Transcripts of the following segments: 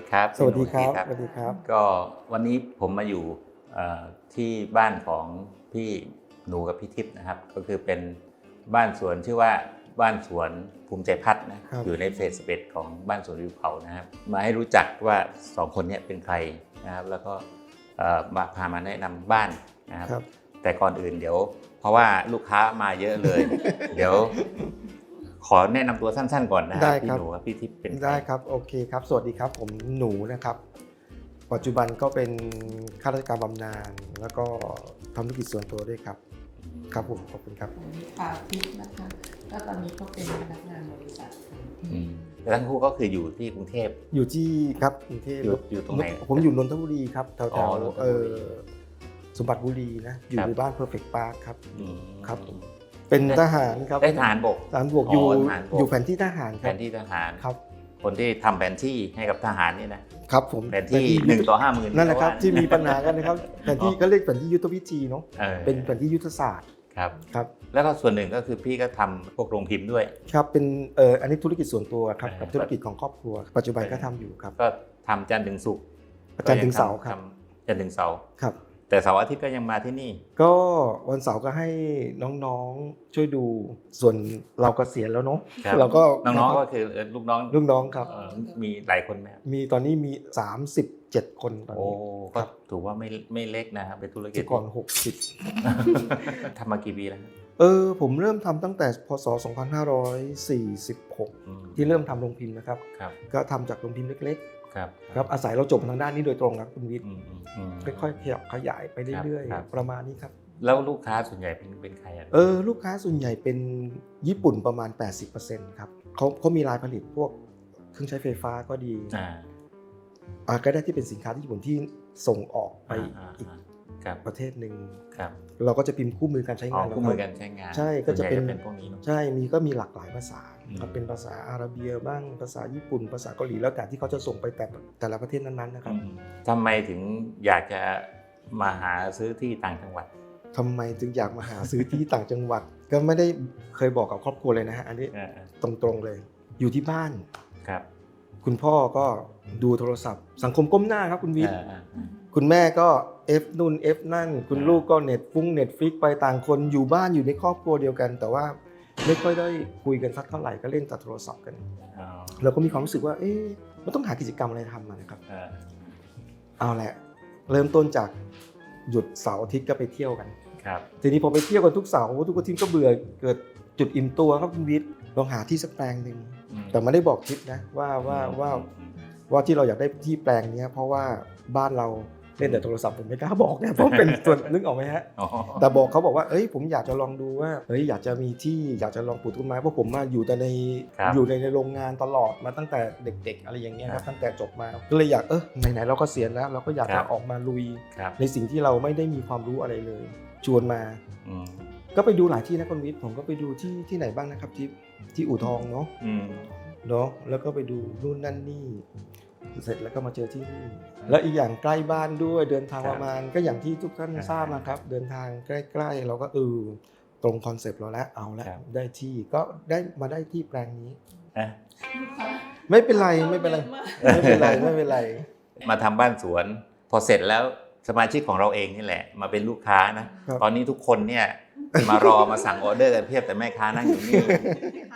ดีครับ สวัสดีครับพี่หนูสวัสดีครับ ก็วันนี้ผมมาอยู่เอ่อที่บ้านของพี่หนูกับพี่ทิพย์นะครับ ก็คือเป็นบ้านสวนชื่อว่าบ้านสวนภูมิใจพัฒน์นะครับอยู่ในเฟสเปดของบ้านสวนวิวเขานะครับ มาให้รู้จักว่าสองคนเนี้เป็นใครนะครับ แล้วก็เอ่อมาพามาแนะนำบ้านนะครับครับ แต่ก่อนอื่นเดี๋ยว เพราะว่าลูกค้ามาเยอะเลย เดี๋ยว ขอแนะนำตัวสั้นๆก่อนนะคได้รับพี่ครับหนูกับพี่ทิพย์เป็นใครได้ครับโอเคครับ สวัสดีครับผมหนูนะครับ ปัจจุบันก็เป็นข้าราชการบำนาญแล้วก็ทำธุรกิจส่วนตัวด้วยครับ ครับผมขอบคุณครับผมมีปาทิพย์นะคะแล้วตอนนี้ก็เป็นพนักงานบริษัทค่ะอืมแล้วทั้งคู่ก็คืออยู่ที่กรุงเทพอยู่ที่ครับกรุงเทพอยู่อยู่ตรงไหนผมอยู่นนทบุรีครับแถวอ๋อๆนนทบุรีเออสมบัติบุรีนะอยู่ครับในบ้าน Perfect Park ครับอืมครับผม เป็นทหารครับได้ทหารบกทหารบวกอยู่อ๋อทหารบกอยู่แผนที่ทหารแผครับนที่ทหารครับ คนที่ทำแผนที่ให้กับทหารนี่นะครับผมแผนที่หนึ่งต่อห้าหมื่นนั่นแหละครับที่มีปัญหากันนะครับแผนที่ก็เรียกแผนที่ยุทธวิธีเนาะออเป็นแผนที่ยุทธศาสตร์ครับครับแล้วก็ส่วนหนึ่งก็คือพี่ก็ทำพวกโรงพิมพ์ด้วย ครับเป็นเอออันนี้ธุรกิจส่วนตัวครับเออกับธุรกิจของครอบครัว ปัจจุบันก็ทำอยู่ครับ ก็ทำจันทร์ถึงศุกร์อาจารย์ถึงเสาร์ครับทำจันทร์ถึงเสาร์ครับ แต่เสาร์อาทิตย์ก็ยังมาที่นี่ ก็วันเสาร์ก็ให้น้องๆช่วยดูส่วนเราก็เสียณแล้วเนาะครับ เราก็น้องๆก็คือเอ่อลูกน้องลูกน้องครับ เอ่อมีหลายคนไหมครับมีตอนนี้มี 37 คนตอนโอ้นี้ก็ถือว่าไม่ไม่เล็กนะครับเป็นธุรกิจที่ก่อนทำมากี่ปีแล้ว60เออ ผมเริ่มทำตั้งแต่พศ 2546 อืมที่เริ่มทำโรงพิมพ์นะครับ ครับ ก็ทำจากโรงพิมพ์เล็ก ครับๆครับอาศัยเราจบทางด้านนี้โดยตรงครับคุณวิทย์อืมอืมอืมค่อยๆขยับขยายไปเรื่อยครับๆประมาณนี้ครับแล้วลูกค้าส่วนใหญ่เป็นเป็นใครอะเออลูกค้าส่วนใหญ่เป็นญี่ปุ่นประมาณ 80%ครับเขาเขามีรายผลิตพวกเครื่องใช้ไฟฟ้าก็ดีอ่าอ่าก็ได้ที่เป็นสินค้าที่ญี่ปุ่นที่ส่งออกไปอ่าอีกอ่าครับ ประเทศหนึ่งครับเราก็จะพิมพ์คู่มือการใช้านอ๋องคู่มือแล้วการใช้งาน ใช่ก็จะเป็นส่วใหญ่เป็นพวกนี้เนอะใช่มีก็มีหลากหลายภาษาอืมครับเป็นภาษาอาหรัเบียบ้างภาษาญี่ปุ่น ภาษาเกาหลีแล้วแต่ที่เขาจะส่งไปแต่แต่ละประเทศนั้นๆนะครับอืมทำไมถึงอยากจะมาหาซื้อที่ต่างจังหวัดทำไมจึงอยากมาหาซื้อที่ต่างจังหวัด ก็ไม่ได้เคยบอกกับครอบครัวเลยนะฮะอันนี้เออตรงๆเลย อยู่ที่บ้านครับ คุณพ่อก็ดูโทรศัพท์ สังคมก้มหน้าครับคุณวิทย์เออเออเออคุณแม่ก็ เอฟนู่นเอฟนั่น คุณอ่าลูกก็เน็ตฟุ้งเน็ตฟิกไปต่างคนอยู่บ้านอยู่ในครอบครัวเดียวกัน แต่ว่าไม่ค่อยได้คุยกันสักเท่าไหร่ก็เล่นแต่โทรศัพท์กันอ๋อเราก็มีความรู้สึกว่า เอ๊ะมันต้องหากิจกรรมอะไรทำมานะครับเออเอาแหละ เริ่มต้นจากหยุดเสาร์อาทิตย์ก็ไปเที่ยวกันครับทีนี้พอไปเที่ยวกันทุกเสาร์ทุกอาทิตย์ก็เบื่อเกิดจุดอิ่มตัวครับคุณวิทย์ลองหาที่สักแปลงหนึ่งอืมแต่ไม่ได้บอกทิศนะว่าว่าว่าอืมว่าที่เราอยากได้ที่แปลงเนี้ยเพราะว่าบ้านเรา เล่นแต่โทรศัพท์ผมไม่กล้าบอกเนี่ยเพราะเป็นส่วนนึกออกไหมฮะอ๋อแต่บอกเขาบอกว่าเอ้ยผมอยากจะลองดูว่าเอ้ยอยากจะมีที่อยากจะลองปลูกต้นไม้เพราะผมมาอยู่แต่ในครับอยู่ในในโรงงานตลอดมาตั้งแต่เด็ก ๆ อะไรอย่างเงี้ยคครัรับบตั้งแต่จบมาก็เลยอยากเออไหนๆเราก็เสียณแล้ว เราก็อยากครัจะบออกมาลุยครับในสิ่งที่เราไม่ได้มีความรู้อะไรเลย ชวนมาอืมก็ไปดูหลายที่นะคุณวิทย์ผมก็ไปดูที่ที่ไหนบ้างนะครับที่ที่อู่ทองเนาะอืมเนาะแล้วก็ไปดูนู่นนั่นนี่ เสร็จแล้วก็มาเจอที่นี่แล้วอีกอย่างใกล้บ้านด้วยเดินทางครับประมาณ ก็อย่างที่ทุกท่านอ่าทราบนะครับ เดินทางใกล้ ๆ เราก็เออตรงคอนเซปต์เราแล้วเอาแล้วครับได้ที่ก็ได้มาได้ที่แปลงนี้อะลูกค้าไม่เป็นไรไม่เป็นไรยอะากไม่เป็นไรไม่เป็นไร มาทำบ้านสวน พอเสร็จแล้วสมาชิกของเราเองนี่แหละ มาเป็นลูกค้านะครับตอนนี้ทุกคนเนี่ยมารอมาสั่งออเดอร์กันเพียบแต่แม่ค้านั่งอยู่นี่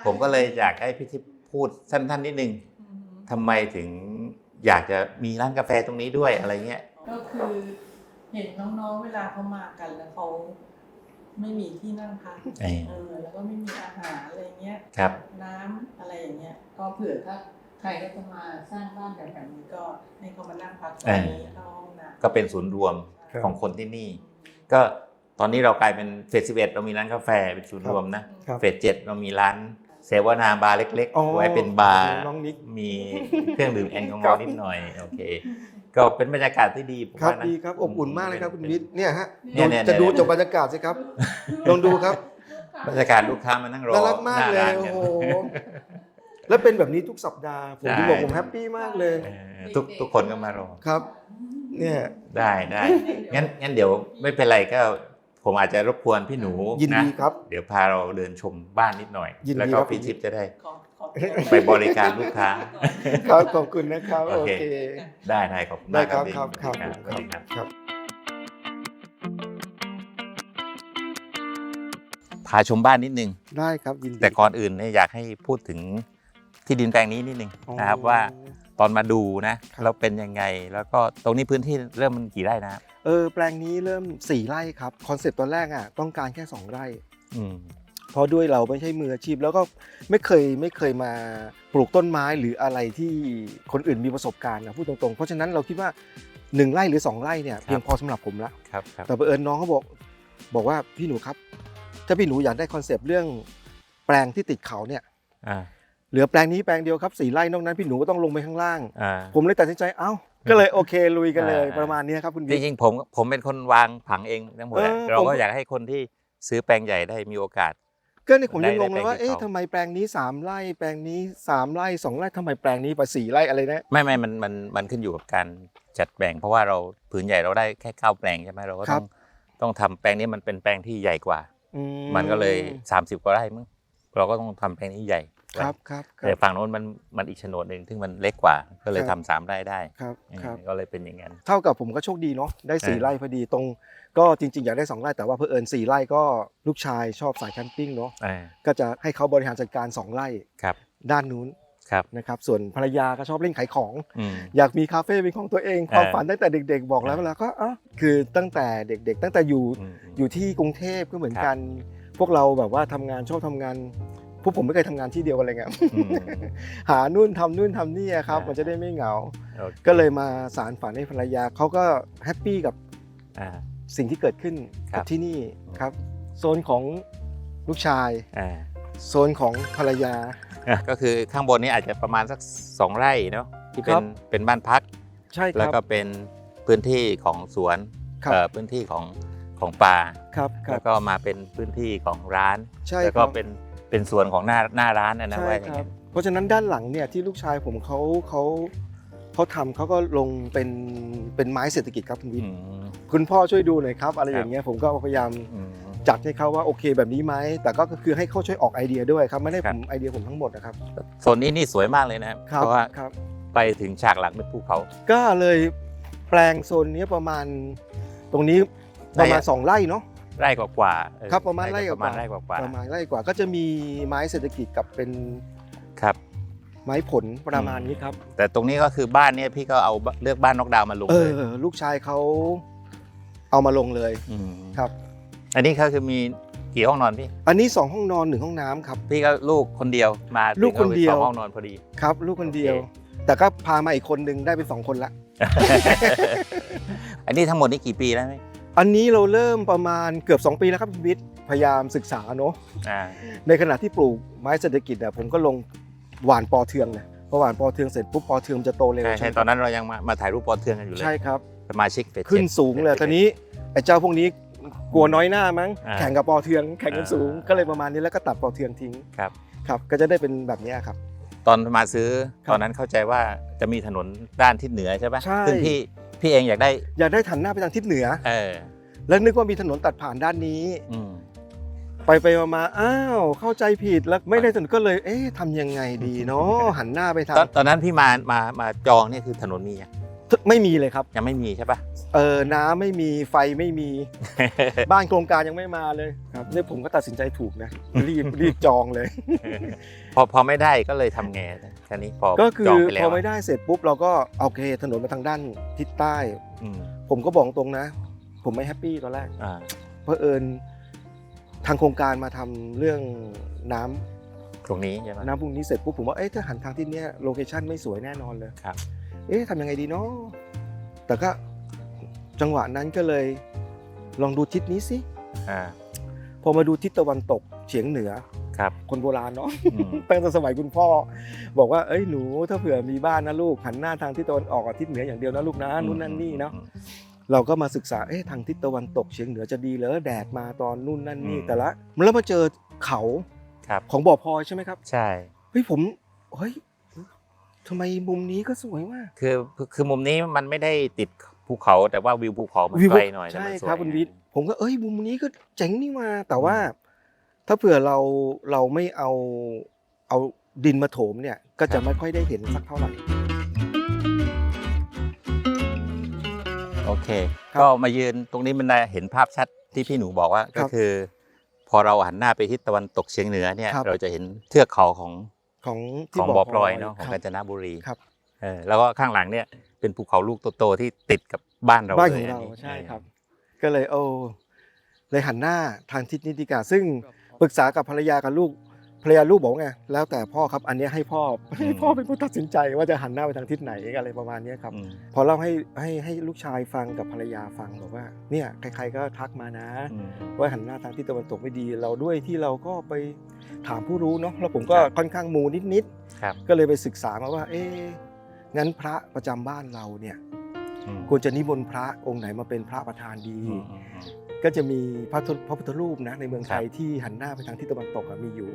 ผมก็เลยอยากให้พี่ทิพย์พูดสั้นๆนิดนึงอืมทำไมถึง อยากจะมีร้านกาแฟตรงนี้ด้วยอะไรเงี้ย ก็คือเห็นน้องๆ เวลาเขามากันแล้วเขาไม่มีที่นั่งพักเออเออแล้วก็ไม่มีอาหารอะไรเงี้ยครับ น้ำอะไรอย่างเงี้ย ก็เผื่อถ้าใครก็จะมาสร้างบ้านแบบแบบนี้ก็ให้เขามานั่งพักตรงนี้เข้าห้องน้ำก็เป็นศูนย์รวมครับของคนที่นี่ ก็ตอนนี้เรากลายเป็นเฟสสิเเรามีร้านกาแฟเป็นศูนย์รวมนะครับเฟสเจ็ดเรามีร้าน เสวนาบาร์เล็กอ๋อๆไว้เป็นบาร์น้องนิกมีเครื่องดื่มแอลกอฮอครัล์บนิดหน่อยโอเค ก็เป็นบรรยากาศที่ดีผมครับว่านะ ดีครับอบอุ่นมากเลยครับคุณวิทย์เนี่ยฮะเนี่ยเนี่ยจะดูเนี่ยจบบรรยากาศสิครับลองดูครับบรรยากาศลูกค้ามานั่งรอน่ารักมากหเลยร้านโอ้กันโหแล้วเป็นแบบนี้ทุกสัปดาห์ผมใช่ถึงบอกผมแฮปปี้มากเลยเออทุกทุกคนก็มารอ ครับ เนี่ยได้ได้งั้นงั้นเดี๋ยวไม่เป็นไรก็ ผมอาจจะรบกวนพี่หนูยินดีนะครับ เดี๋ยวพาเราเดินชมบ้านนิดหน่อยยินดีแล้วก็ครับพี่ทิพย์จะได้ขอขออบคุณไปบริการลูกค้าครับขอบคุณนะครับ โอโอเคเค ได้ได้ขอบคุณได้มากครับพี่ครับครับสวัสดีครับครับพาชมบ้านนิดนึง ได้ครับยินดีแต่ก่อนอื่นเนี่ยอยากให้พูดถึงที่ดินแปลงนี้นิดนึงอ๋อนะครับว่า ตอนมาดูนะครับแล้วเป็นยังไง แล้วก็ตรงนี้พื้นที่เริ่มมันกี่ไร่นะครับเออแปลงนี้เริ่ม 4 ไร่ครับคอนเซปต์ตอนแรกอะต้องการแค่ 2 ไร่อืมเพราะด้วยเราไม่ใช่มืออาชีพ แล้วก็ไม่เคยไม่เคยมาปลูกต้นไม้หรืออะไรที่คนอื่นมีประสบการณ์นะพูดตรงๆ เพราะฉะนั้นเราคิดว่า 1 ไร่หรือ 2 ไร่เนี่ยเพียงพอสำหรับผมละครับครับแต่บังเอิญน้องเขาบอกบอกว่าพี่หนูครับ ถ้าพี่หนูอยากได้คอนเซปต์เรื่องแปลงที่ติดเขาเนี่ยอ่า เหลือแปลงนี้แปลงเดียวครับสี่ไร่นอกนั้นพี่หนูก็ต้องลงไปข้างล่าง อ่า ผมเลยตัดสินใจเอ้า ก็เลยโอเคลุยกันเลยอ่า ประมาณนี้ครับคุณจบิ๊ก ริงๆผมผมเป็นคนวางผังเองทั้งหมดอะเออเราผม ก็อยากให้คนที่ซื้อแปลงใหญ่ได้มีโอกาส ก็เนี่ยผมยังได้งงเลยว่าได้แปลงที่เอ๊ะเขา ทำไมแปลงนี้สามไร่แปลงนี้สามไร่สองไร่ทำไมแปลงนี้ไปสี่ไร่อะไรนะ ไม่ไม่มันมันมันขึ้นอยู่กับการจัดแปลงเพราะว่าเราผืนใหญ่เราได้แค่เก้าแปลงใช่ไหมเราก็ครัต้บองต้องทำแปลงนี้มันเป็นแปลงที่ใหญ่กว่า อืมันก็เลย 30กว่าไร่มั้งเราก็ต้องทำแปลงนี้ใหญ่ ครับครับคแต่รับฝั่งโน้นมันมันอีกโฉนดหนึ่งซึ่งมันเล็กกว่า ก็เลยครัทำบสามไร่ได้ครับอืมครับก็เลยเป็นอย่างนั้นเท่ากับผมก็โชคดีเนาะได้สี่เออไร่พอดีตรง ก็จริงๆอยากได้สองไร่แต่ว่าเพอเอิญสี่ไร่ก็ลูกชายชอบสายแคมปิ้งเนาะอ่าก็จะให้เขาบริหารจัดการสองไร่ครับด้านนู้นครับนะครับส่วนภรรยาก็ชอบเล่นขายของอืมอยากมีคาเฟ่เป็นของตัวเองความเออฝันตั้งแต่เด็ก ๆ บอกแล้วเออแล้วก็อะคือตั้งแต่เด็ก ๆ ตั้งแต่อยู่อืมอยู่ที่กรุงเทพก็เหมือนครับกัน พวกเราแบบว่าทำงานชอบทำงาน พวกผมไม่เคยทำงานที่เดียวกันเลยไงอืมหานู่นทำนู่นทำนี่อะครับอ่ามัมันจะได้ไม่เหงาโอคก็เลยมาสารฝันให้ภรรยาเขาก็แฮปปี้กับอ่าสิ่งที่เกิดขึ้นครักับบที่นี่ครับ โซนของลูกชายอ่าโซนของภรรยา ก็คือข้างบนนี้อาจจะประมาณสักสองไร่เนาะที่เป็ครันบเป็นบ้านพักใช่คแล้วรับก็เป็นพื้นที่ของสวนครับเอ่อพื้นที่ของของป่าครับครัแล้บวก็มาเป็นพื้นที่ของร้านใช่แล้วคก็รับเป็น เป็นส่วนของหน้าหน้าร้านนะนะใช่ว่าอย่างครันั้บนเพราะฉะนั้นด้านหลังเนี่ยที่ลูกชายผมเขาเขาเขาทำเขาก็ลงเป็นเป็นไม้เศรษฐกิจครับคุณวิอืทย์ม คุณพ่อช่วยดูหน่อยครับ อะไรครับ อย่างเงี้ยผมก็พยายามอืม จัดให้เขาว่าโอเคแบบนี้ไหมแต่ก็คือให้เขาช่วยออกไอเดียด้วยครับไม่ได้ครัผบ มไอเดียผมทั้งหมดนะครับโซนนี้นี่สวยมากเลยนะครับครับเพราะว่าครับ ไปถึงฉากหลังเป็นภูเขา ก็เลยแปลงโซนนี้ประมาณตรงนี้ประมาณไร่อะ สองไร่เนาะ ไร่กว่าๆเออครับประมาณไร่กว่าประมาณไร่กว่าประมาณไร่กว่าก็จะมีไม้เศรษฐกิจกับเป็นๆครับ ไม้ผลประมาณนี้ครับ แต่ตรงนี้ก็คือบ้านเนี่ยพี่ก็เอาเลือกบ้านนอกดาวน์มาลงเอเลยอลูกชายเขาเอามาลงเลยมครับ อันนี้ก็คือมีกี่ห้องนอนพี่ อันนี้สองห้องนอนหนึ่งห้องน้ำครับ พี่ก็ลูกคนเดียวมาลูกคนเดียว ถึงอาไปสองห้องนอนพอดี ครับ ลูกคนเดียว โอเค แต่ก็พามาอีกคนนึงได้เป็นสองคนละ อันนี้ทั้งหมดนี่กี่ปีแล้วไหม อันนี้เราเริ่มประมาณเกือบ 2 ปีแล้วครับคุณวิทย์พยายามศึกษาเนาะอ่าในขณะที่ปลูกไม้เศรษฐกิจอะผมก็ลงหว่านปอเทืองเลยพอหว่านปอเทืองเสร็จปุ๊บปอเทืองมันจะโตเร็วใช่ใช่ไหมตอนนั้นเรายังมามาถ่ายรูปปอเทืองกันอยู่เลยใช่ครับสมาชิกเฟสขึ้นสูงเลยตอนนี้ไอ้เจ้าพวกนี้กลัวน้อยหน้ามั้งอ่าแข่งกับปอเทืองแข่งกันสูงอ่าก็เลยประมาณนี้แล้วก็ตัดปอเทืองทิ้งครับครับก็จะได้เป็นแบบนี้ครับ ตอนมาซื้อครับตอนนั้นเข้าใจว่าจะมีถนนด้านทิศเหนือใช่ปะใช่ซึ่งพี่ พี่เองอยากได้อยากได้ถันหน้าไปทางทิศเหนือ เออแล้วนึกว่ามีถนนตัดผ่านด้านนี้ อืม ไปไปมามาอ้าวเข้าใจผิดแล้วไม่ได้ถนนก็เลย เอ๊ะทำยังไงดีเนาะหันหน้าไปทางตอนตอนนั้นพี่มามามาจองเนี่ยคือถนนมียัง ไม่มีเลยครับยังไม่มีใช่ปะ เออน้ำไม่มีไฟไม่มี บ้านโครงการยังไม่มาเลยครับเนี่ยผมก็ตัดสินใจถูกนะรีบรีบจองเลย พอพอไม่ได้ก็เลยทำไงแค่นี้พอก็คืจอองไปแล้พอวไม่ได้เสร็จปุ๊บเราก็โอเคถนนมาทางด้านทิศใต้ อืมผมก็บอกตรงนะ ผมไม่แฮปปี้ตอนแรก อ่าเพราะเอิญทางโครงการมาทำเรื่องน้ำตรงนี้ใช่ไหมน้ำพวกนี้เสร็จปุ๊บผมว่าเอ๊ะถ้าหันทางที่เนี้ยโลเคชั่นไม่สวยแน่นอนเลยครับ เอ๊ะทำยังไงดีเนาะแต่ก็จังหวะนั้นก็เลยลองดูทิศนี้สิอ่าพอมาดูทิศตะวันตกเฉียงเหนือครับ คนโบราณเนาะอืมตั้งแต่สมัยคุณพ่อ บอกว่าเอ้ยหนูถ้าเผื่อมีบ้านนะลูกหันหน้าทางทิศตะวันออกกับทิศเหนืออย่างเดียวนะลูกนะนู่นนั่นนี่เนาะอืมเราก็มาศึกษาเอ๊ะทางทิศตะวันตกเฉียงเหนือจะดีเหรอแดดมาตอนนู่นนั่นนี่อืมแต่ละแล้วมาเจอเขาครับของบ่อพลอยใช่ไหมครับ ใช่เฮ้ยผมเฮ้ย ทำไมมุมนี้ก็สวยมากคือคือคือมุมนี้มันไม่ได้ติดภูเขาแต่ว่าวิวภูเขามันวิวไกลหน่อยแต่ใช่มันสวยครับคุณวิทย์ผมก็เอ้ยมุมนี้ก็เจ๋งนี่มาแต่ว่า ถ้าเผื่อเราเราไม่เอาเอาดินมาโถมเนี่ยก็จะไม่ค่อยได้เห็นสักเท่าไหร่โอเคครับก็มายืนตรงนี้มันได้เห็นภาพชัดที่พี่หนูบอกว่าครัก็บคือ พอเราหันหน้าไปทิศตะวันตกเฉียงเหนือเนี่ยครับเราจะเห็นเทือกเขาของ ของขที่องบ่อพลอยเนาะของคการัญจนบุรีครับเออแล้วก็ข้างหลังเนี่ยเป็นภูเขาลูกโตๆที่ติดกับบ้านเราบ้านลขยองเรานนี้ใช่ครับ ก็เลยโอ้เลยหันหน้าทางทิศนิติกาซึ่งปรึกษากับภรรยากับลูก ภรรยาลูกบอกว่าไงแล้วแต่พ่อครับอันเนี้ยให้พ่อให้พ่อเป็นผู้ตัดสินใจว่าจะหันหน้าไปทางทิศไหนอะไรประมาณเนี้ยครับอืมพอเล่าให้ให้ให้ลูกชายฟังกับภรรยาฟังบอกว่าเนี่ยใครๆก็ทักมานะอืมว่าหันหน้าทางทิศตะวันตกไม่ดี เราด้วยที่เราก็ไปถามผู้รู้เนาะแล้วผมก็ครับค่อนข้างมูนิดครับๆก็เลยไปศึกษามาว่า เอ๊ะงั้นพระประจำบ้านเราเนี่ยอืมควรจะนิมนต์พระองค์ไหนมาเป็นพระประธานดีอืมอืมอืม ก็จะมีพระพุทธพระพุทธรูปนะในเมืองไทยครับที่หันหน้าไปทางทิศตะวันตกอะมีอยู่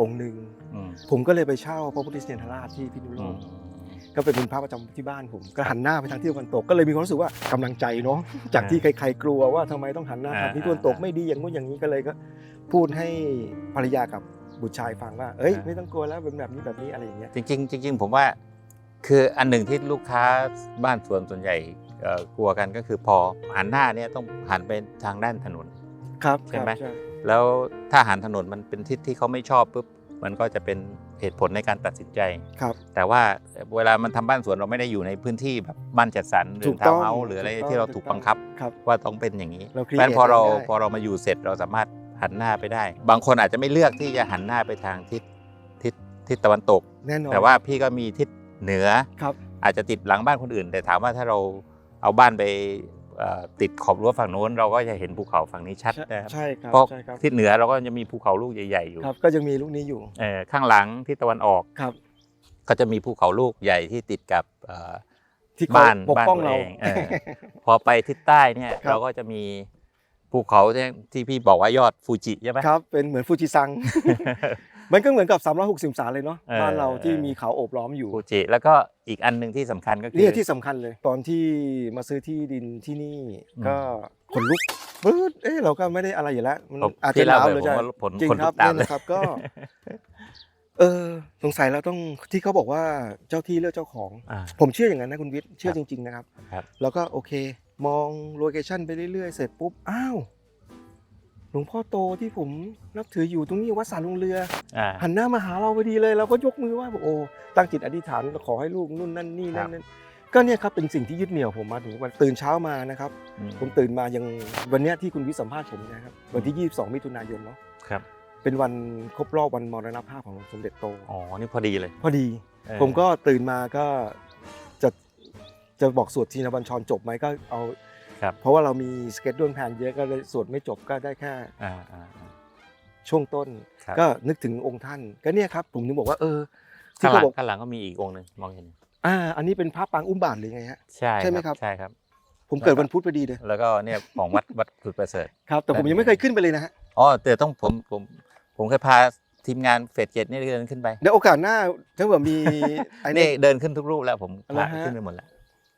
องค์หนึ่งอืมผมก็เลยไปเช่าพระพุทธชินราชที่พิษณุโลอืมกก็ไปเป็นพระประจำที่บ้านผมก็หันหน้าไปทางทิศตะวันตกก็เลยมีความรู้สึกว่ากำลังใจเนาะจากที่ใครๆกลัวว่าทำไมต้องหันหน้าทางทิศตะวันตกไม่ดีอย่างนู้นอย่างนี้ก็เลยก็พูดให้ภรรยากับบุตรชายฟังว่า เอ้ยไม่ต้องกลัวแล้วเป็นแบบนี้แบบนี้อะไรอย่างเงี้ยจริงๆจริงๆผมว่า คืออันหนึ่งที่ลูกค้าบ้านสวนส่วนใหญ่เอ่อ กลัวกันก็คือพอหันหน้าเนี่ยต้องหันไปทางด้านถนน ครับใช่ไหมครับแล้วถ้าหันถนนมันเป็นทิศที่เขาไม่ชอบปุ๊บมันก็จะเป็นเหตุผลในการตัดสินใจครับ แต่ว่าเวลามันทำบ้านสวนเราไม่ได้อยู่ในพื้นที่แบบบ้านจัดสรรหรืถูอกทาต้วองน์เฮาส์หรืออะไรถูกต้องที่เราถูกบังคับครับ ว่าต้องเป็นอย่างนี้เราเพราะฉะนั้นพอเรา create ได้พอเรามาอยู่เสร็จเราสามารถหันหน้าไปได้ บางคนอาจจะไม่เลือกที่จะหันหน้าไปทางทิศทิศทิศตะวันตกแน่นอนแต่ว่าพี่ก็มีทิศเหนือครับอาจจะติดหลังบ้านคนอื่น แต่ถามว่าถ้าเรา เอาบ้านไปเอ่อติดขอบรั้วฝั่งโน้น เราก็จะเห็นภูเขาฝั่งนี้ชัดนะครับใช่ครับเพราะใช่ครับทิศเหนือเราก็จะมีภูเขาลูกใหญ่ๆอยู่ครับก็ยังมีลูกนี้อยู่เอ่อข้างหลังทิศตะวันออกครับ ก็จะมีภูเขาลูกใหญ่ที่ติดกับเอ่อที่เขบ้านปกบ้านป้องตัวเราเองเออพอไปทิศใต้เนี่ยครับเราก็จะมีภูเขาที่ที่พี่บอกว่ายอดฟูจิใช่ไหมครับเป็นเหมือนฟูจิซัง มันก็เหมือนกับ 360องศาเลยเนาะเออบ้านเราที่เออ มีเขาโอบล้อมอยู่ ฟูจิแล้วก็อีกอันหนึ่งที่สำคัญก็คือเนี่ยที่สำคัญเลย ตอนที่มาซื้อที่ดินที่นี่อืม ก็ขนลุกปื๊ดเอ๊ะเราก็ไม่ได้อะไรอยู่แล้วมันผมอาจพี่จะหนาวเล่าหรือไปจะผมว่าผลจริงคนครับลุกตามเนี่ยนะครับก็ เออสงสัยเราต้องที่เขาบอกว่าเจ้าที่เลือกเจ้าของ อ่า ผมเชื่ออย่างนั้นนะคุณวิทย์เชื่อครับจริง ๆ นะครับ ครับ แล้วก็โอเค มองโลเคชันไปเรื่อย ๆ เสร็จปุ๊บ อ้าว หลวงพ่อโตที่ผมนับถืออยู่ตรงนี้วัดสาลงเรืออ่า หันหน้ามาหาเราพอดีเลยเราก็ยกมือไหว้บอกโอ้ตั้งจิตอธิษฐานขอให้ลูกนู่นนั่นนี่ครันั่บนนั่นก็เนี่ยครับเป็นสิ่งที่ยึดเหนี่ยวผมมาถึงวันตื่นเช้ามานะครับอืมผมตื่นมายังวันเนี้ยที่คุณวิทย์สัมภาษณ์ผมนะครับวันที่ 22 มิถุนายนเนาะครับ เป็นวันครบรอบวันมรณภาพของสมเด็จโต อ๋อ นี่พอดีเลยพอดี เออผมก็ตื่นมาก็จะจะบอกสวดทีนบัญชรจบไหมก็เอา ครับ เพราะว่าเรามีสเก็ตด้วยแผนเยอะก็เลยสวดไม่จบก็ได้แค่อ่าอ่าอ่า ช่วงต้น ครับ ก็นึกถึงองค์ท่าน ก็เนี่ยครับผมถึงบอกว่าเออที่ข้างหเขาลังบอกข้างหลังก็มีอีกองค์หนึ่งมองเห็นอ่าอันนี้เป็นพระปางอุ้มบาทหรือไงฮะ ใช่ใช่ไหมครับ ใช่ครับ ผมเกิดวันพุธพอดีเลยแล้วก็เนี่ยของวัดวัดขุดประเสริฐ ครับแต่ผมยังไม่เคยขึ้นไปเลยนะฮะอ๋อแต่ต้องผมผมผมเคยพาทีมงานเฟสเจ็ดนี่เดินขึ้นไปเดี๋ยวโอกาสหน้าถ้าเกิดมีไอ้นี่นี่ เดินขึ้นทุกรูปแล้วผมอะไรพาฮะ ขึ้นไปหมดแล้ว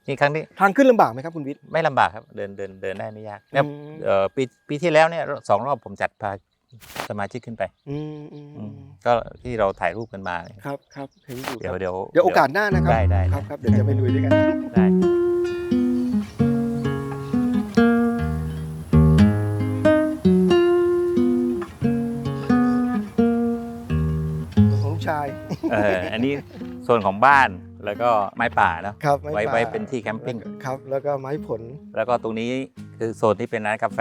นี่ครั้งนี้ทางขึ้นลำบากไหมครับคุณวิทย์ ไม่ลำบากครับเดินเดินเดินได้ไม่ยากเนี่ยอืม เอ่อปีปีที่แล้วเนี่ยสองรอบผมจัดพาสมาชิกขึ้นไปอืมอืมอือืมมก็ที่เราถ่ายรูปกันมาครับครับเห็นอยู่เดี๋ยวครับเดี๋ยว เดี๋ยวโอกาสหน้านะครับได้ได้ ครับครับเดี๋ยวจะไปลุยด้วยกัน ได้ ของลูกชาย เอออันนี้ส่วนของบ้าน แล้วก็ไม้ป่าเนาะครับไว้ม้ไว้ป่าเป็นที่แคมปิ้งครับแล้วก็ไม้ผล แล้วก็ตรงนี้คือโซนที่เป็นร้านกาแฟ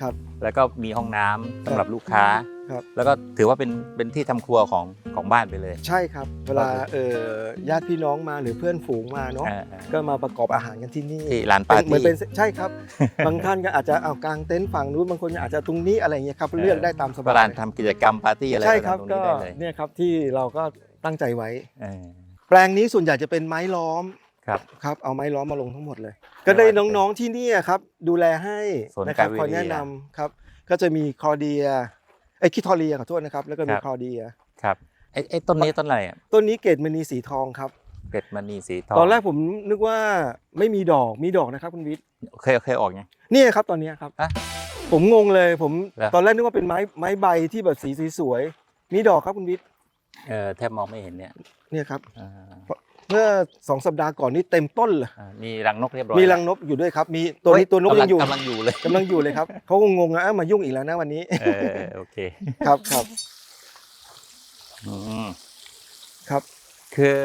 ครับ แล้วก็มีห้องน้ำสำหรับลูกค้าครับแล้วก็ถือว่าเป็นเป็นที่ทำครัวของของบ้านไปเลย ใช่ครับ เวลาเออญาติพี่น้องมาหรือเพื่อนฝูงมาเนาะเออเออก็มาประกอบอาหารกันที่นี่ที่ลานปาเป็นร์เหมือนตี้เป็นใช่ครับ บางท่านก็อาจจะเอากางเต็นท์ฝั่งนู้นบางคนอาจจะตรงนี้อะไรเงี้ยครับเลือกได้ตามสก็บายลานทำกิจกรรมปาร์ตี้อะไรใช่ครับตรงก็นี้ได้เลยเนี่ยครับที่เราก็ตั้งใจไว้เออ แปลงนี้ส่วนใหญ่จะเป็นไม้ล้อมครับ ครับ เอาไม้ล้อมมาลงทั้งหมดเลย ก็ได้น้องๆที่เนี่ยครับ ดูแลให้สวนนะครับกาเวเรียคอยแนะนำครับ ก็จะมีคอเดียไอ้ยคิทอเรียขอโทษนะครับ แล้วก็มีครับคอเดียครับไอ้ไอ้ต้นนี้ต้นอะไรอะต้นนี้เกตมณีสีทองครับเป็ดมณีสีทองตอนแรกผมนึกว่าไม่มีดอกมีดอกนะครับคุณวิทย์เคยเคยออกไงเนี่ยครับตอนเนี้ยครับฮะผมงงเลยผมเหรอตอนแรกนึกว่าเป็นไม้ไม้ใบที่แบบสีสวยๆมีดอกครับคุณวิทย์เออแทบมองไม่เห็นเนี่ย เนี่ยครับ อ่าเมื่อสองสัปดาห์ก่อนนี้เต็มต้นเลยอ่ามีรังนกเรียบร้อยมีรังนกอยู่ด้วยครับ มีตัวนี้ตัวนกยังอยู่กำลังอยู่เลยกำลังอยู่เลยครับ เขาก็งงนะเอ้ามายุ่งอีกแล้วนะวันนี้ เออโอเคครับครับอืมครับ คือ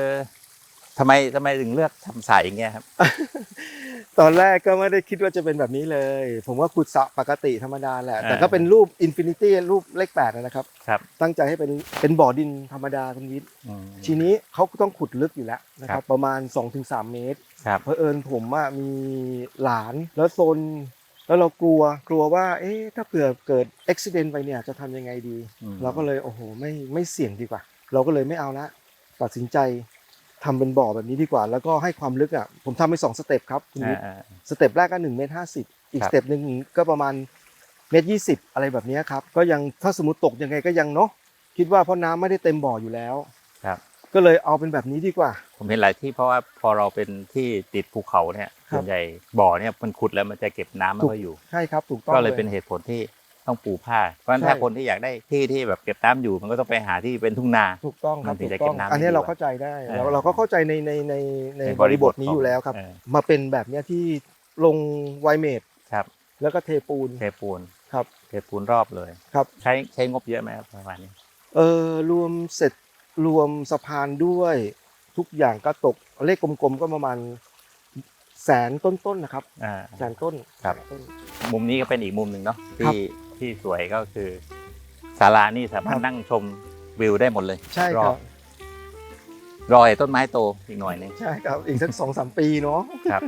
ทำไมทำไมถึงเลือกทำสายอย่างเงี้ยครับ ตอนแรกก็ไม่ได้คิดว่าจะเป็นแบบนี้เลย ผมว่าขุดสระปกติธรรมดาแหละอ่าแต่ก็เป็นรูปอินฟินิตี้รูปเลขแปดนะครับ ครับ ตั้งใจให้เป็นเป็นบ่อดินธรรมดาคุณวิทย์อืม ทีนี้เขาก็ต้องขุดลึกอยู่แล้วนะคครัรับ บประมาณ 2-3 เมตร ครับ เพอเอิญผมอะมีหลานแล้วโซนแล้วเรากลัวกลัวว่า เอ๊ะถ้าเผื่อเกิดอุบิเหตุไปเนี่ยจะทำยังไงดี อืม เราก็เลยโอ้โหไม่ไม่เสี่ยงดีกว่า เราก็เลยไม่เอาละตัดสินใจ ทำเป็นบ่อแบบนี้ดีกว่า แล้วก็ให้ความลึกอะผมทำไปสองสเต็ปครับคุณวิทย์อ่าสเต็ปแรกก็หนึ่งเมตรห้าสิบอีกครัสบเต็ปหนึ่งก็ประมาณเมตรยี่สิบอะไรแบบเนี้ยครับ ก็ยังถ้าสมมติตกยังไงก็ยังเนาะคิดว่าเพราะน้ำไม่ได้เต็มบ่ออยู่แล้วครับ ก็เลยเอาเป็นแบบนี้ดีกว่า ผมเห็นหลายที่เพราะว่าพอเราเป็นที่ติดภูเขาเนี่ยครับส่วนใหญ่บ่อเนี่ยมันขุดแล้วมันจะเก็บน้ำไม่ค่อยอยู่ใช่ครับถูกต้องก็เลยเป็นเหตุผลที่ ต้องปูผ้า เพราะฉะนั้นใช่ถ้าคนที่อยากได้ที่ที่แบบเก็บน้ำอยู่ มันก็ต้องไปหาที่เป็นทุ่งนา ถูกต้องครับมันถึถูงกจะต้องเก็บน้ำอันนี้ได้ดีเรากว่าเข้าใจได้เออเราเราก็เข้าใจในในในในในบบริริบบททนี้ของอยู่แล้วครับเออมาเป็นแบบเนี้ยที่ลงไวเมดครับ แล้วก็เทปูนเทปูนครับเทปูนรอบเลยครับ ใช้ใช้งบเยอะไหมครับประมาณนี้เออรวมเสร็จรวมสะพานด้วยทุกอย่างก็ตกเลขกลมๆก็ประมาณแสนต้นๆนะครับอ่าแสนต้นครับแสนต้นมุมนี้ก็เป็นอีกมุมหนึ่งเนาะครัที่บ ที่สวยก็คือศาลานี่สามารครัถบนั่งชมวิวได้หมดเลยใช่รคอรับรอให้ต้นไม้โตอีกหน่อยหนึง ใช่ครับอีกสักสองสามปีเนาะครับ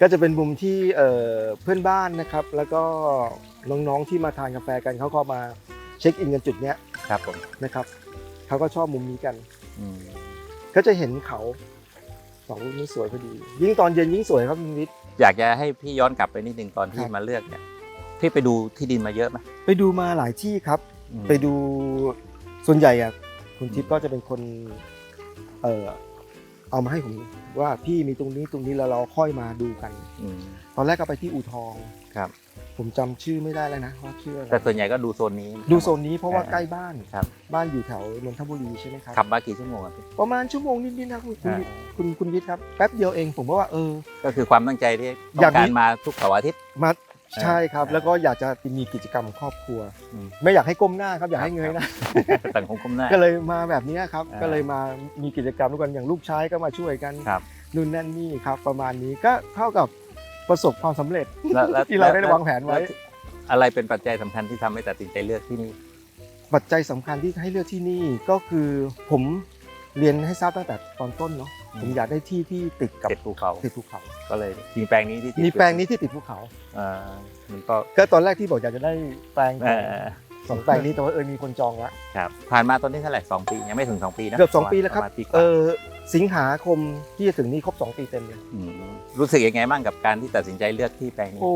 ก็จะเป็นมุมที่เอ่อเพื่อนบ้านนะครับ แล้วก็น้องๆที่มาทานกาแฟกันเขาก็มาเช็คอินกันจุดเนี้ยครับผมนะครับเขาก็ชอบมุมนี้กัน อืมก็จะเห็นเขาสองรูปนี้สวยพอดี ยิ่งตอนเย็นยิ่งสวยครับคุณวิทย์ อยากจะให้พี่ย้อนกลับไปนิดนึงตอนที่ครับ มาเลือกเนี่ย พี่ไปดูที่ดินมาเยอะไหม ไปดูมาหลายที่ครับ อืม ไปดูส่วนใหญ่อะคุณทิพย์ก็จะเป็นคนเออเอามาให้ผมว่าพี่มีตรงนี้ตรงนี้แล้วเราค่อยมาดูกัน อืม ตอนแรกก็ไปที่อู่ทองครับ ผมจำชื่อไม่ได้แล้วนะว่าชื่ออะไรแต่ส่วนใหญ่ก็ดูโซนนี้ ดูโซนนี้เพราะว่าเออใกล้บ้านครับ บ้านอยู่แถวนนทบุรีใช่ไหมครับขับมากี่ชั่วโมงครับพี่ประมาณชั่วโมงนิดๆนะคุณคุณอ่าคุณคุณวิทย์ครับแป๊บเดียวเองผมก็ว่าเออ ก็คือความตั้งใจที่ต้ออยากงมีการมาทุกเสาร์อาทิตย์มา ใช่ครับเออแล้วก็อยากจะมีกิจกรรมครอบครัวอืมไม่อยากให้ก้มหน้าครับอยากให้ครับเงยหน้าสังคมก้มหน้าก็เลยมาแบบนี้ครับอ่าก็เลยมามีกิจกรรมด้วยกันอย่างลูกชายก็มาช่วยกันครับนู่นนั่นนี่ครับ ประมาณนี้ก็เท่ากับประสบความสำเร็จแล้วแล้วที่เราได้วางแผนไว้ล้อะไรเป็นปัจจัยสำคัญที่ทำให้ตัดสินใจเลือกที่นี่ปัจจัยสำคัญที่ให้เลือกที่นี่ก็คือผมเรียนให้ทราบตั้งแต่ตอนต้นเนาะอืม ผมอยากได้ที่ที่ติดกับเจ็ดภูเขา ติดภูเขาก็เลยมีแปลงนี้ที่ติดมีแปลงนี้ที่ติดภูเขาเอ่อมันก็ก็ตอนแรกที่บอกอยากจะได้แปลงเออสองแปลงนี้แต่ว่าเออมีคนจองละ ครับผ่านมาตอนนี้เท่าไหร่สองปียังไม่ถึงสองปีนะเกือบสองปีแล้วครับ ปะมาณปีกเอว่าอสิงหาคมที่จะถึงนี้ครบสองปีเต็มเลย มรู้สึกยังไงบ้างกับการที่ตัดสินใจเลือกที่แปลงนี้ โอ้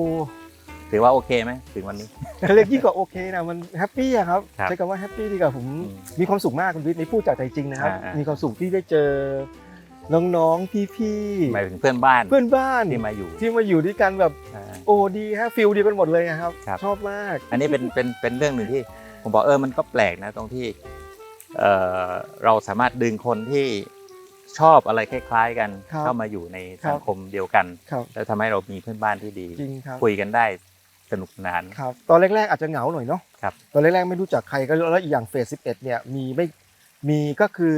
ถือว่าโอเคไหมถึงวันนี้ เขาเรียกยิ่งกว่าโอเคนะมันแฮปปี้อะครับครับใช้คำว่าแฮปปี้ดีกว่าผมอืมมีความสุขมากคุณวิทย์นี่พูดจากใจจริงนะครับ อ่าอ่ามีมีความสุขที่ได้เจอ น้องๆพี่หมายถึงเพื่อนบ้านๆเพื่อนบ้านที่มาอยู่ที่มาอยู่ด้วยกันแบบอ่า โอ้ดีฮะฟิลดีกันหมดเลยอะครับ ครับ ชอบมาก อันนี้เป็นเป็นเป็นเรื่องหนึ่งที่ผมบอกเออมันก็แปลกนะตรงที่เออเราสามารถดึงคนที่ชอบอะไรคล้าย ๆ กันครับเข้ามาอยู่ในครับ สังคมเดียวกัน ครับแล้วทำให้เรามีเพื่อนบ้านที่ดี จริงครับคุยกันได้สนุกสนาน ครับ ตอนแรกๆอาจจะเหงาหน่อยเนาะครับ ตอนแรกๆไม่รู้จักใครก็แล้วอีกอย่างเฟสสิบเอ็ดเนี่ยมีไม่มีก็คือ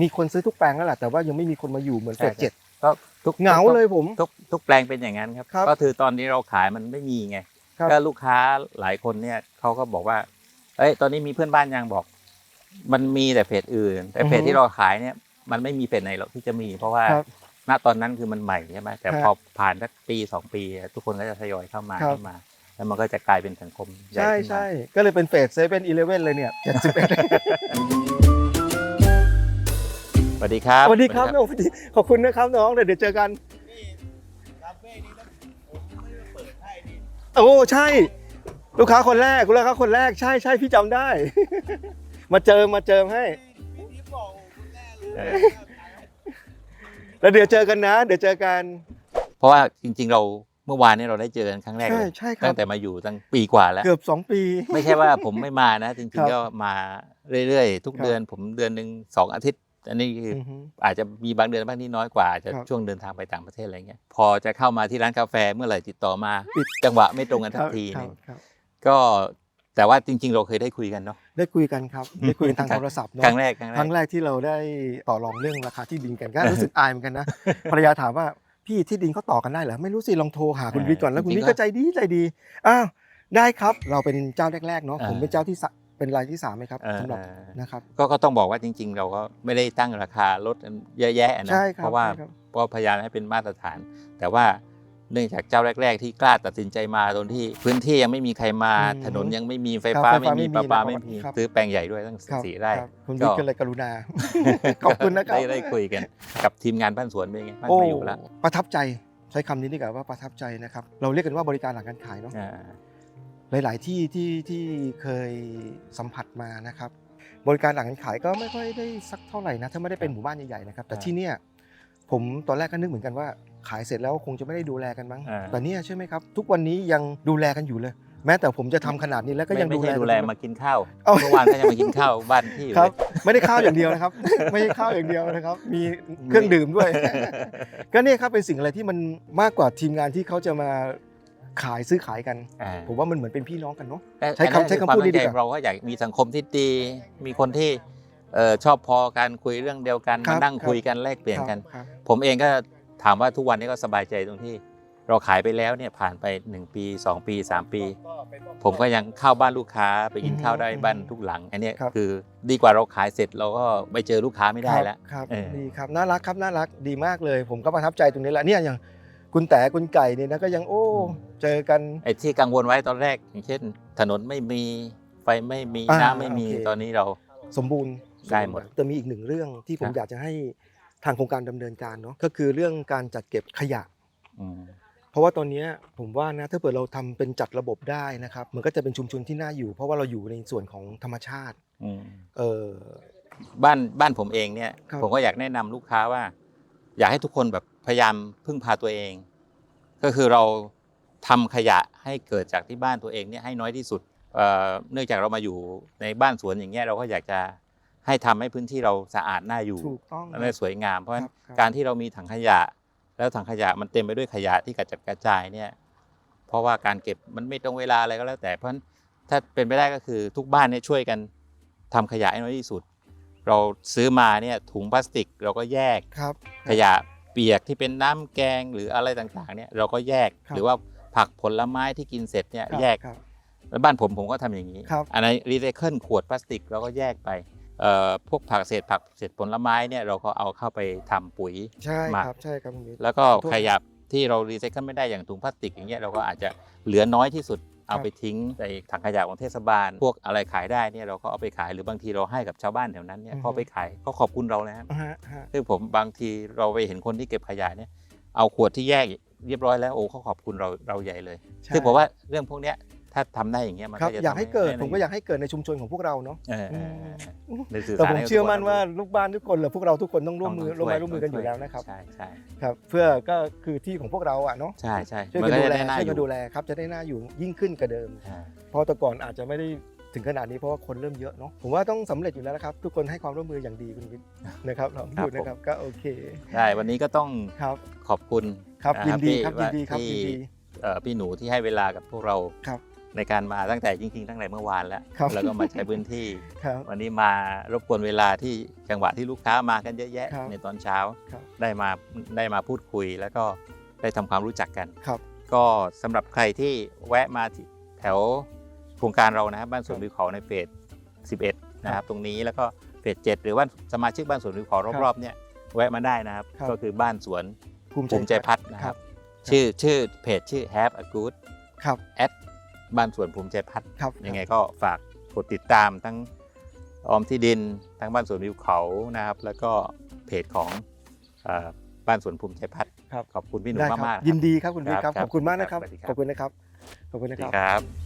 มีคนซื้อทุกแปลงแล้วแหละแต่ว่ายังไม่มีคนมาอยู่เหมือนเฟสเจ็ดก็ทุกเหงาเลยผม ทุกทุกแปลงเป็นอย่างนั้นครับ ครับก็คือตอนนี้เราขายมันไม่มีไงครับ ก็ลูกค้าหลายคนเนี่ยเขาก็บอกว่า เอ้ย ตอนนี้มีเพื่อนบ้านยังบอก มันมีแต่เพจอื่น แต่เพจอือฮึที่เราขายเนี่ยมันไม่มีเพจไหนหรอกที่จะมี เพราะว่าครับ ณตอนนั้นคือมันใหม่ใช่ไหมแต่ครับพอผ่านสักปีสองปี ทุกคนก็จะทยอยเข้ามาครับ เข้ามา แล้วมันก็จะกลายเป็นสังคมใหญ่ใช่ขึ้นมา ใช่ก็เลยเป็นเฟสเซเว่นอีเลเว่นเลยเนี่ยเจ็ดสิบเอ็ดส วัสดีครับสวัสดีครับน้องสวัสดีขอบคุณนะครับน้องเดี๋ยวเดี๋ยวเจอกันโอ้ใช่ ลูกค้าคนแรกลูกค้าคนแรกใช่ใช่พี่จำได้ มาเจอมาเจอให้เออแล้วเดี๋ยวเจอกันนะ เดี๋ยวเจอกัน เพราะว่าจริง ๆ เราเมื่อวานนี้เราได้เจอกันครั้งแรกใช่เลยใช่ครัตั้บงแต่มาอยู่ตั้งปีกว่าแล้ว เกือบสองปี ไม่ใช่ว่าผมไม่มานะจคริรังบๆก็มาเรื่อยๆ ทุกครับเดือนผมเดือนหนึ่งสองอาทิตย์ อันนี้คือออฮึอาจจะมีบางเดือนบ้างที่น้อยกว่าอาจจะครับช่วงเดินทางไปต่างประเทศอะไรเงี้ยพอจะเข้ามาที่ร้านกาแฟเมื่อไหร่ติดต่อมาปิดจังหวะไม่ตรงกันคทัรักบทีคหรันึบงครับก็แต่ว่าจริง ๆ เราเคยได้คุยกันเนาะได้คุยกันครับได้คุยกันทางโทรศัพท์เนาะครั้งแรกครั้งแรครั้กงแรกที่เราได้ต่อรองเรื่องราคาที่ดินกันก็รู้สึกอายเหมือนกันนะภรรยาถามว่าพี่ที่ดินเขาต่อกันได้เหรอไม่รู้สิลองโทรหาคุณเออวิทย์ก่อนแล้วคุณจริวิงทๆย์ก็ใจดีใจดีอ้าวได้ครับเราเป็นเจ้าแรกๆเนาะเออผมเป็นเจ้าที่สะ เป็นรายที่สามไหมครับเออสำหรับเออนะครับ ก็ก็ต้องบอกว่าจริง ๆ เราก็ไม่ได้ตั้งราคาลดเยอะแยะนะใช่ครับเพราะว่าใช่ครับ เพราะพยายามให้เป็นมาตรฐาน แต่ว่าเนื่องจากเจ้าแรก ๆ ที่กล้าตัดสินใจมาตรงที่ พื้นที่ยังไม่มีใครมาอืมถนนยังไม่มีไฟครับฟ้าไฟไม่ฟ้ามีไม่มีประปานะไม่มีครับ ซื้อแปลงใหญ่ด้วยตั้งครับสี่ไร่ครับคุณวิทย์ก็เลยกรุณา ขอบคุณนะครับ ได้ได้คุยกันกับทีมงานบ้านสวนเป็นไงบ้างโอ้มาอยู่แล้วประทับใจใช้คำนี้ดีกว่าว่าประทับใจนะครับ เราเรียกกันว่าบริการหลังการขายเนาะ อ่า หลาย ๆ ที่ที่ที่เคยสัมผัสมานะครับ บริการหลังการขายก็ไม่ค่อยได้สักเท่าไหร่นะถ้าไม่ได้เป็นหมู่บ้านใหญ่ ๆ นะครับ แต่ที่เนี่ยผมตอนแรกก็นึกเหมือนกันว่า ขายเสร็จแล้วคงจะไม่ได้ดูแลกันมั้ง อ่า แต่เนี่ยใช่ไหมครับ ทุกวันนี้ยังดูแลกันอยู่เลย แม้แต่ผมจะทำขนาดนี้แล้วก็ไม่ยังไม่ดูแล ใช่กันดูแลอยู่มากินข้าวเอาเมื่อวานก็ยังมากินข้าวบ้านที่อยู่ครับเลยไม่ได้ข้าวอย่างเดียวนะครับ ไม่ใช่ข้าวอย่างเดียวนะครับ มีเครื่องดื่มด้วย ก็เนี่ยครับเป็นสิ่งอะไรที่มันมากกว่าทีมงานที่เขาจะมา ขายซื้อขายกัน อ่าผมว่ามันเหมือนเป็นพี่น้องกันเนาะแต่ใช้คำอันนั้นใช้คำพูดอวามดีๆตั้งใจเราก็อยากมีสังคมที่ดี มีคนที่เอ่อชอบพอกันคุยเรื่องเดียวกันครัมาบนั่งครับคุยกันแลกเปลี่ยนกัน ครับ ผมเองก็ถามว่าทุกวันนี้ก็สบายใจตรงที่ เราขายไปแล้วเนี่ยผ่านไป 1 ปี 2 ปี 3 ปี ผมก็ยังเข้าบ้านลูกค้าไปกินอืมข้าวได้อืมบ้านทุกหลัง อันเนี้ยครับ คือดีกว่าเราขายเสร็จเราก็ไปเจอลูกค้าไม่ได้แล้ว ครับเออ ดีครับน่ารักครับน่ารักดีมากเลย ผมก็ประทับใจตรงนี้แหละเนี่ยอย่าง คุณแต่คุณไก่เนี่ยนะก็ยังโอ้เจอกัน ไอ้ที่กังวลไว้ตอนแรก อย่างเช่น ถนนไม่มีไฟไม่มีอ่าน้ำไม่มีโอเค ตอนนี้เรา สมบูรณ์ได้หมดแต่มีอีกหนึ่งเรื่องที่ผมครับ อยากจะให้ทางโครงการดำเนินการเนาะก็คือเรื่องการจัดเก็บขยะ อืม เพราะว่าตอนเนี้ยผมว่านะถ้าเกิดเราทำเป็นจัดระบบได้นะครับมันก็จะเป็นชุมชนที่น่าอยู่ เพราะว่าเราอยู่ในส่วนของธรรมชาติอืม เออ บ้านบ้านผมเองเนี่ย ครับผมก็อยากแนะนำลูกค้าว่า อยากให้ทุกคนแบบ พยายามพึ่งพาตัวเอง ก็คือเราทำขยะให้เกิดจากที่บ้านตัวเองเนี่ยให้น้อยที่สุดเอ่อเนื่องจากเรามาอยู่ในบ้านสวนอย่างเงี้ยเราก็อยากจะให้ทำให้พื้นที่เราสะอาดน่าอยู่ถูกต้องและสวยงาม เพราะฉะนั้นครับการที่เรามีถังขยะ แล้วถังขยะมันเต็มไปด้วยขยะที่กระจัดกระจายเนี่ยเพราะว่าการเก็บมันไม่ตรงเวลาอะไรก็แล้วแต่เพราะฉะนั้นถ้าเป็นไปได้ก็คือทุกบ้านเนี่ยช่วยกันทำขยะให้น้อยที่สุด เราซื้อมาเนี่ยถุงพลาสติกเราก็แยกครับขยะ เปียกที่เป็นน้ำแกงหรืออะไรต่างๆเนี่ยเราก็แยกครับหรือว่าผักผลไม้ที่กินเสร็จเนี่ยครับแยกครับแล้วบ้านผมผมก็ทำอย่างนี้ครับอันนั้นรีไซเคิลขวดพลาสติกเราก็แยกไปเอ่อพวกผักเศษผักเศษผลไม้เนี่ยเราก็เอาเข้าไปทำปุ๋ยใช่หมักครับใช่ครับคุณวิทย์แล้วก็ขอโทษขยะที่เรารีไซเคิลไม่ได้อย่างถุงพลาสติกอย่างเงี้ยเราก็อาจจะเหลือน้อยที่สุด เอาไปทิ้งในถังขยะของเทศบาล พวกอะไรขายได้เนี่ยเราก็เอาไปขายหรือบางทีเราให้กับชาวบ้านแถวนั้นเนี่ยเขาเอาไปขายก็ขอบคุณเราแล้วฮะฮะคือผมบางทีเราไปเห็นคนที่เก็บขยะเนี่ยเอาขวดที่แยกเรียบร้อยแล้วโอ้เขาขอบคุณเราเราใหญ่เลยใช่คือผมว่าเรื่องพวกเนี้ย ถ้าทำได้อย่างเงี้ยมันครับก็จะอยากให้เกิดทำผมก็อยากให้เกิดในชุมชนของพวกเราเนาะ เออเออเออเออในสื่อแต่สารผมให้กับเชื่อมั่นทุกคว่าลูกบ้านทุกคนหรือพวกเราทุกคนต้องร่วมมือต้งร่วมไม้ช่ร่วมมือกันอยู่แล้วนะครับใช่ใช่ครับเพื่อก็คือที่ของพวกเราอะเนาะใช่ใช่ช่วยมักันก็ดูจะแลได้น่าช่วยอกันยู่ดูแลครับจะได้น่าอยู่ยิ่งขึ้นกว่าเดิม อ่า เพราะแต่ก่อนอาจจะไม่ได้ถึงขนาดนี้เพราะว่าคนเริ่มเยอะเนาะผมว่าต้องสำเร็จอยู่แล้วนะครับ ทุกคนให้ความร่วมมืออย่างดีคุณวิทย์นะครับลองดูนะครับก็โอเคได้วันนี้ก็ต้องครับขอบคุณครับนะยินดีที่ครับยินดีครับที่ยินดีเอ่อพี่หนูที่ให้เวลากับพวกเราครับ ในการมาตั้งแต่จริงๆตั้งแต่เมื่อวานแล้ว ครับแล้วก็มาใช้พื้นที่ ครับ วันนี้มารบกวนเวลาที่จังหวะที่ลูกค้ามากันเยอะแยะ ครับในตอนเช้า ครับ ได้มาได้มาพูดคุย แล้วก็ได้ทำความรู้จักกัน ครับ ก็สำหรับใครที่แวะมาที่แถวโครงการเรานะครับบ้านสวนวิวเขาในเฟส11 นะครับ ตรงนี้แล้วก็เฟส7หรือว่าสมาชิกบ้านสวนวิวเขารอบๆเนี่ยแวะมาได้นะครับ ครับ ก็คือบ้านสวนภูมิภูมิใจพัฒน์นะคครัรับบชื่อชื่อเพจชื่อ Have a Good ครับ at บ้านสวนภูมิใจพัฒน์ครับยังไงก็ฝากกดติดตามทั้งออมที่ดินทั้งบ้านสวนวิวเขานะครับ แล้วก็เพจของเอ่อบ้านสวนภูมิใจพัฒน์ครับขอบคุณพี่หนุ่ได้มครับมากๆยินดีครับคุณวิทย์ครับครับขอบคุณมากนะครับสวัสดีครับขอบคุณนะครับขอบคุณสวันะสคดีรับครับ